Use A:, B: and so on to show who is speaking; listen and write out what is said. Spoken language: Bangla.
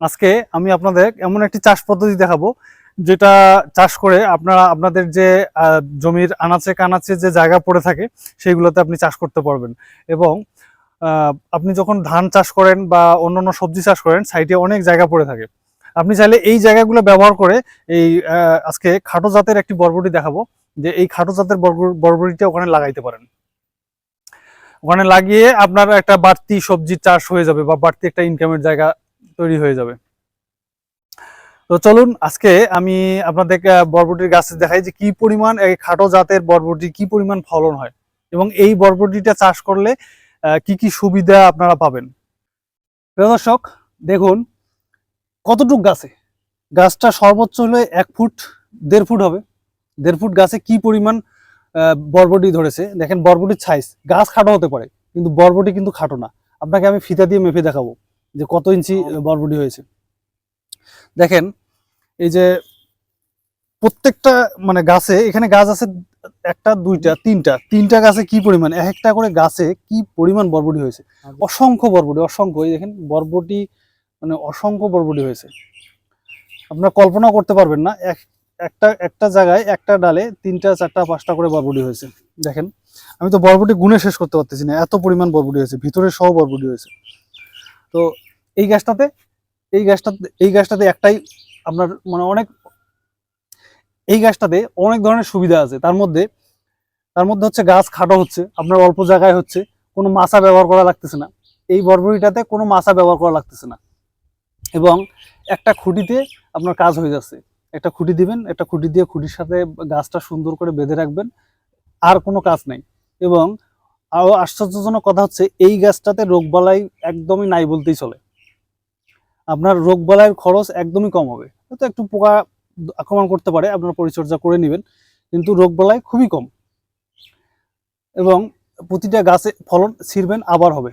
A: আজকে আমি আপনাদের এমন একটি চাষ পদ্ধতি দেখাবো, যেটা চাষ করে আপনারা, আপনাদের যে জমির আনাচে কানাচে যে জায়গা পড়ে থাকে, সেইগুলোতে আপনি চাষ করতে পারবেন। এবং আপনি যখন ধান চাষ করেন বা অন্যান্য সবজি চাষ করেন, সাইডে অনেক জায়গা পড়ে থাকে। আপনি চাইলে এই জায়গাগুলো ব্যবহার করে এই আজকে খাটো জাতের একটি বরবটি দেখাবো, যে এই খাটো জাতের বরবটিটা ওখানে লাগাইতে পারেন। ওখানে লাগিয়ে আপনার একটা বাড়তি সবজির চাষ হয়ে যাবে বা বাড়তি একটা ইনকামের জায়গা তৈরি হয়ে যাবে। তো চলুন, আজকে আমি আপনাদের বরবটির গাছ দেখাই যে কি পরিমাণ, এই খাটো জাতের বরবটি কি পরিমাণ ফলন হয় এবং এই বরবটিটা চাষ করলে কি কি সুবিধা আপনারা পাবেন। দর্শক, দেখুন, কতটুক গাছে? গাছটা সর্বোচ্চ হলে এক ফুট, দেড় ফুট হবে। দেড় ফুট গাছে কি পরিমাণ বরবটি ধরেছে? দেখেন, বরবটির সাইজ গাছ খাটো হতে পারে, কিন্তু বরবটি কিন্তু খাটো না। আপনাকে আমি ফিতা দিয়ে মেপে দেখাবো। যে কত ইঞ্চি বরবটি হয়েছে। দেখেন এই যে প্রত্যেকটা মানে গাছে এখানে গাছ আছে একটা দুইটা তিনটা। তিনটা গাছে কি পরিমাণ এক একটা করে গাছে কি পরিমাণ বরবটি হয়েছে? অসংখ্য বরবটি অসংখ্য। এই দেখেন বরবটি মানে অসংখ্য বরবটি হয়েছে। আপনারা কল্পনা করতে পারবেন না এক একটা একটা জায়গায় একটা ডালে তিনটা চারটা পাঁচটা করে বরবটি হয়েছে। দেখেন আমি তো বরবটি গুনে শেষ করতে পারতেছি না এত পরিমাণ বরবটি হয়েছে ভিতরে সহ বরবটি হয়েছে। তো এই গাছটাতে এই গাছটাতে এই গাছটাতে একটাই আপনার মানে অনেক, এই গাছটাতে অনেক ধরনের সুবিধা আছে। তার মধ্যে তার মধ্যে হচ্ছে গাছ খাটো হচ্ছে, আপনার অল্প জায়গায় হচ্ছে, কোনো মাছা ব্যবহার করা লাগতেছে না। এই বরবটিটাতে কোনো মাছা ব্যবহার করা লাগতেছে না। এবং একটা খুঁটিতে আপনার কাজ হয়ে যাচ্ছে। একটা খুঁটি দিবেন, একটা খুঁটি দিয়ে খুঁটির সাথে গাছটা সুন্দর করে বেঁধে রাখবেন, আর কোনো কাজ নাই। এবং আরও আশ্চর্যজনক কথা হচ্ছে, এই গাছটাতে রোগবালাই একদমই নাই বলতেই চলে। আপনার রোগ রোগবালাইয়ের খরচ একদমই কম হবে। হয়তো একটু পোকা আক্রমণ করতে পারে, আপনার পরিচর্যা করে নেবেন, কিন্তু রোগ রোগবালাই খুবই কম। এবং প্রতিটা গাছে ফলন ছিঁড়বেন, আবার হবে।